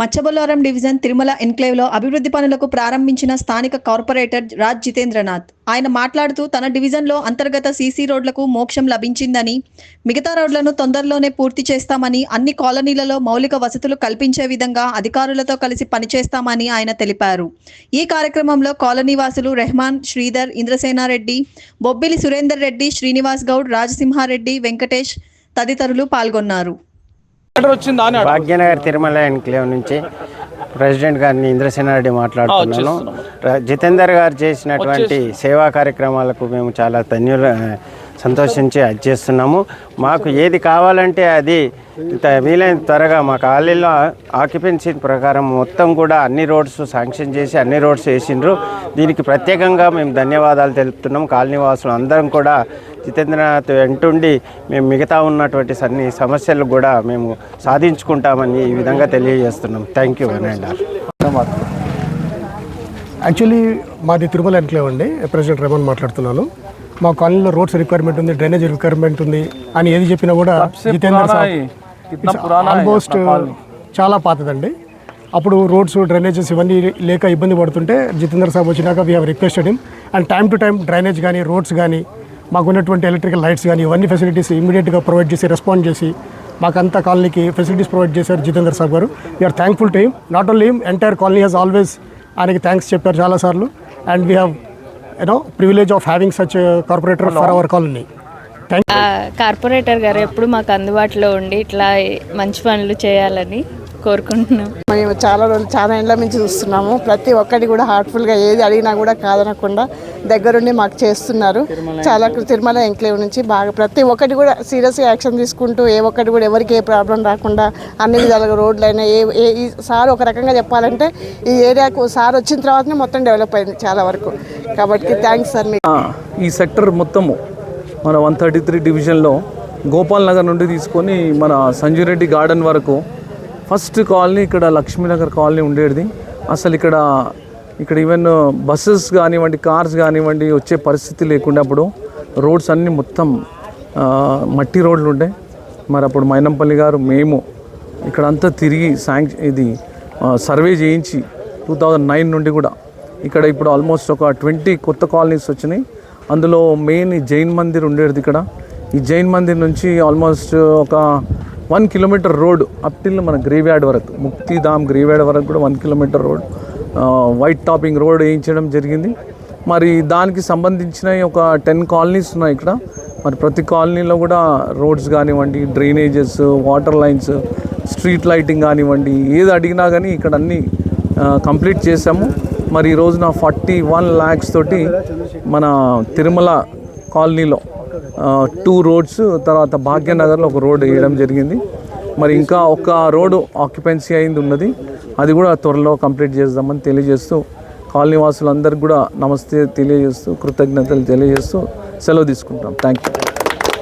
Machabollaram division Tirumala ఎన్క్లేవ్లో అభివృద్ధి పనులకు ప్రారంభించిన స్థానిక కార్పొరేటర్ రాజ్ జితేంద్రనాథ్. ఆయన మాట్లాడుతూ తన డివిజన్లో అంతర్గత సీసీ రోడ్లకు మోక్షం లభించిందని మిగతా రోడ్లను తొందరలోనే పూర్తి చేస్తామని అన్ని కాలనీలలో మౌలిక వసతులు కల్పించే విధంగా అధికారులతో కలిసి పనిచేస్తామని ఆయన తెలిపారు. ఈ కార్యక్రమంలో కాలనీ వాసులు రెహమాన్ శ్రీధర్ ఇంద్రసేనారెడ్డి బొబ్బిలి సురేందర్ రెడ్డి శ్రీనివాస్ గౌడ్ రాజసింహారెడ్డి వెంకటేష్ తదితరులు పాల్గొన్నారు. భాగ్యనగర్ తిరుమల ఎన్క్లేవ్ నుంచి ప్రెసిడెంట్ గారిని ఇంద్రసేనారెడ్డి మాట్లాడుతున్నాను. ర- జితేందర్ గారు చేసినటువంటి సేవా కార్యక్రమాలకు మేము చాలా ధన్యుల సంతోషించి అది చేస్తున్నాము. మాకు ఏది కావాలంటే అది వీలైన త్వరగా మా కాలనీలో ఆక్యుపెన్సీ ప్రకారం మొత్తం కూడా అన్ని రోడ్స్ శాంక్షన్ చేసి అన్ని రోడ్స్ వేసిండ్రు. దీనికి ప్రత్యేకంగా మేము ధన్యవాదాలు తెలుపుతున్నాం. కాలనీ వాసులు అందరం కూడా జితేంద్రనాథ్ వెంటుండి మేము మిగతా ఉన్నటువంటి అన్ని సమస్యలు కూడా మేము సాధించుకుంటామని ఈ విధంగా తెలియజేస్తున్నాం. Thank you one and all actually మాది తిరుమల ఎన్క్లేవ్ అండి. ప్రెసిడెంట్ రెమన్ మాట్లాడుతున్నాను. మా కాలనీలో రోడ్స్ రిక్వైర్మెంట్ ఉంది డ్రైనేజ్ రిక్వైర్మెంట్ ఉంది అని ఏది చెప్పినా కూడా జితేంద్ర సాబ్ ఆల్మోస్ట్ చాలా పాతదండి. అప్పుడు రోడ్స్ డ్రైనేజెస్ ఇవన్నీ లేక ఇబ్బంది పడుతుంటే జితేంద్ర సాబ్ వచ్చినాక we have requested him and time to time drainage కానీ రోడ్స్ కానీ మాకు ఉన్నటువంటి ఎలక్ట్రికల్ లైట్స్ కానీ ఇవన్నీ ఫెసిలిటీస్ ఇమీడియట్గా ప్రొవైడ్ చేసి రెస్పాండ్ చేసి మాకంతా కాలనీకి ఫెసిలిటీస్ ప్రొవైడ్ చేశారు జితేంద్ర సాబ్ గారు. We are thankful to him not only him entire colony has always ఆయనకి థ్యాంక్స్ చెప్పారు చాలాసార్లు. And we have you know privilege of having such corporator for our colony corporator గారు ఎప్పుడు మాకు అందుబాటులో ఉండి ఇట్లా మంచి పనులు చేయాలని కోరుకుంటున్నాం. మేము చాలా రోజులు చాలా ఏళ్ళ నుంచి చూస్తున్నాము. ప్రతి ఒక్కటి కూడా హార్ట్ఫుల్గా ఏది అడిగినా కూడా కాదనకుండా దగ్గరుండి మాకు చేస్తున్నారు. చాలా తిరుమల ఎంక్లేవ్ నుంచి బాగా ప్రతి ఒక్కటి కూడా సీరియస్గా యాక్షన్ తీసుకుంటూ ఏ ఒక్కటి కూడా ఎవరికి ఏ ప్రాబ్లం రాకుండా అన్ని విధాలుగా రోడ్లు అయినా ఏ ఏ ఈ సార్ ఒక రకంగా చెప్పాలంటే ఈ ఏరియాకు సార్ వచ్చిన తర్వాతనే మొత్తం డెవలప్ అయింది చాలా వరకు. కాబట్టి థ్యాంక్స్ సార్ మీకు. ఆ, ఈ సెక్టర్ మొత్తము మన వన్ థర్టీ త్రీ డివిజన్లో గోపాల్ నగర్ నుండి తీసుకొని మన సంజయ్ రెడ్డి గార్డెన్ వరకు ఫస్ట్ కాలనీ ఇక్కడ లక్ష్మీనగర్ కాలనీ ఉండేది. అసలు ఇక్కడ ఇక్కడ ఈవెన్ బస్సెస్ కానివ్వండి కార్స్ కానివ్వండి వచ్చే పరిస్థితి లేకుండా అప్పుడు రోడ్స్ అన్నీ మొత్తం మట్టి రోడ్లు ఉండే. మరి అప్పుడు మైనంపల్లి గారు మేము ఇక్కడంతా తిరిగి శాంక్ ఇది సర్వే చేయించి టూ థౌజండ్ నైన్ నుండి కూడా ఇక్కడ ఇప్పుడు ఆల్మోస్ట్ ఒక ట్వంటీ కొత్త కాలనీస్ వచ్చినాయి. అందులో మెయిన్ ఈ జైన్ మందిర్ ఉండేది ఇక్కడ. ఈ జైన్ మందిర్ నుంచి ఆల్మోస్ట్ ఒక one kilometer road up till మన గ్రేవ్యార్డ్ వరకు ముక్తిధామ్ గ్రేవ్యార్డ్ వరకు కూడా one kilometer road white topping road వేయించడం జరిగింది. మరి దానికి సంబంధించిన ఒక టెన్ కాలనీస్ ఉన్నాయి ఇక్కడ. మరి ప్రతి కాలనీలో కూడా రోడ్స్ కానివ్వండి drainages water lines street lighting కానివ్వండి ఏది అడిగినా కానీ ఇక్కడ అన్నీ కంప్లీట్ చేసాము మరి ఈ రోజున ఫార్టీ వన్ ల్యాక్స్ తోటి మన తిరుమల కాలనీలో టూ రోడ్స్ తర్వాత భాగ్యనగర్లో ఒక రోడ్ వేయడం జరిగింది. మరి ఇంకా ఒక రోడ్డు ఆక్యుపెన్సీ అయింది ఉన్నది. అది కూడా త్వరలో కంప్లీట్ చేద్దామని తెలియజేస్తూ కాలనీ వాసులందరికీ కూడా నమస్తే తెలియజేస్తూ కృతజ్ఞతలు తెలియజేస్తూ సెలవు తీసుకుంటాం థ్యాంక్ యూ